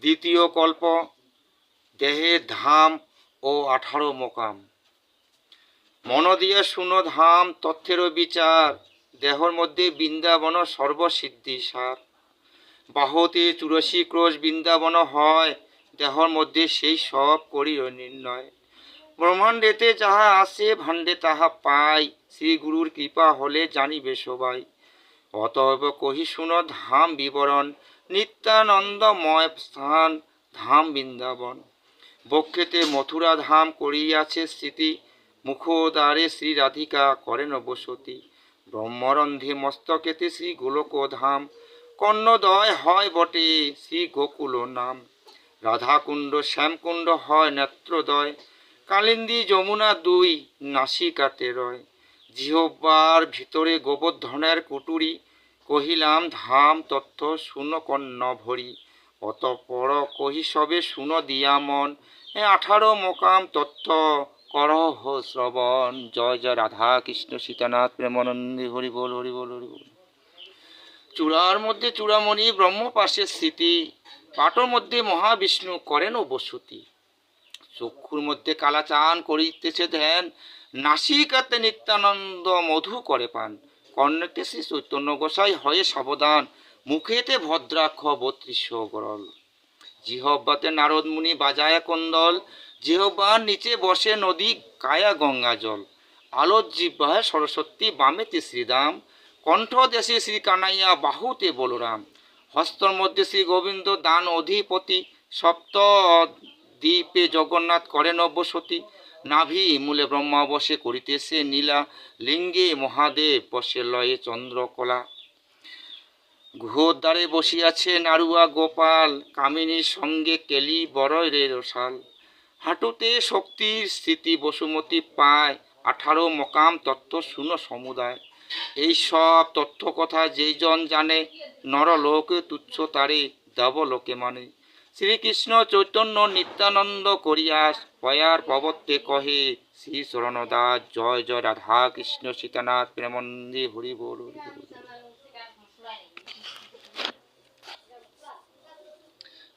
দ্বিতীয় কল্প দেহের ধাম ও আঠারো মোকাম। মন দিয়ে শুনো ধাম, তথ্যেরও বিচার, দেহর মধ্যে বৃন্দাবন সর্বসিদ্ধি সার। বাহতে চুরসী ক্রোশ বৃন্দাবন হয়, দেহর মধ্যে সেই সব করি নির্ণয়। ব্রহ্মাণ্ডেতে যাহা আসে, ভাণ্ডে তাহা পাই। শ্রী গুরুর কৃপা হলে জানিবে সবাই। অতএব কহি শুনো, ধাম বিবরণ, নিত্যানন্দময় স্থান, ধাম বৃন্দাবন। বক্ষেতে মথুরা ধাম করিয়াছে স্মৃতি মুখোদ্বারে শ্রী রাধিকা করেন বসতি। ব্রহ্মরন্ধে মস্তকেতে শ্রী গোলক ধাম কর্ণদয় হয় বটে শ্রী গোকুল নাম। রাধাকুণ্ড, শ্যামকুণ্ড হয় নেত্রদয়, কালিন্দী যমুনা দুই নাসিকাতে রয়। জিহ্বার ভিতরে গোবর্ধনের কুটুরি কহিলাম, ধাম তথ্য শুন কর্ণ ভরি অতঃপর কহি সবে শুন দিয়া মন আঠারো মোকাম তথ্য করহ শ্রবণ। জয় জয়, রাধা কৃষ্ণ, সীতানাথ, প্রেমানন্দী হরি বল হরি বল হরি বল। চূড়ার মধ্যে চূড়ামণি ব্রহ্মপাশের স্মৃতি, পাটর মধ্যে মহাবিষ্ণু করেন ও বসতি চক্ষুর মধ্যে কালাচান করিতেছে ধ্যান নাসিকাতে নিত্যানন্দ মধু করে পান। কর্ণেতে শ্রী চৈতন্য গোসাই হয়ে সাবধান। মুখেতে ভদ্রাক্ষ বত্রিশ গরল। জিহব্বাতে নারদ মুনি বাজায় কন্দল। জিহব্বার নিচে বসে নদী কায়া গঙ্গা জল। আলোর জিহ্বায় সরস্বতী বামেতে শ্রীরাম। কণ্ঠ দেশে শ্রী কানাইয়া বাহুতে বলরাম। হস্তর মধ্যে শ্রী গোবিন্দ দান অধিপতি। সপ্ত দ্বীপে জগন্নাথ করেন অবসতী। নাভি মূলে ব্রহ্মা বসে করিতেছে নীলা লিঙ্গে মহাদেব বসে লয়ে চন্দ্রকলা। গুহদ্বারে বসিয়াছে নাড়ুয়া গোপাল কামিনীর সঙ্গে কেলি বড়ই রে রসাল হাঁটুতে শক্তির স্থিতি বসুমতী পায়, আঠারো মকাম তত্ত্ব শুনো সমুদায়। এই সব তথ্য কথা যেইজন জানে, নরলোকে তুচ্ছ তারে, দেবলোকে মানে। শ্রীকৃষ্ণ চৈতন্য নিত্যানন্দ করিয়াস পয়ার পবত্তে কহে, শ্রী শরণদাস জয় জয়, রাধা কৃষ্ণ, সীতানাথ প্রেমন্দে হরি বল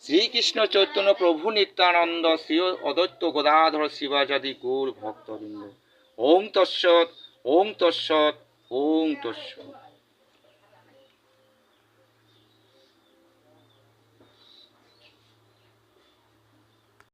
শ্রীকৃষ্ণ চৈতন্য প্রভু নিত্যানন্দ, শ্রী অদৈত্য গদাধর শিবাজাদি গৌর ভক্তবৃন্দ। ওং তৎসৎ ওং তৎসৎ ওং তৎসৎ।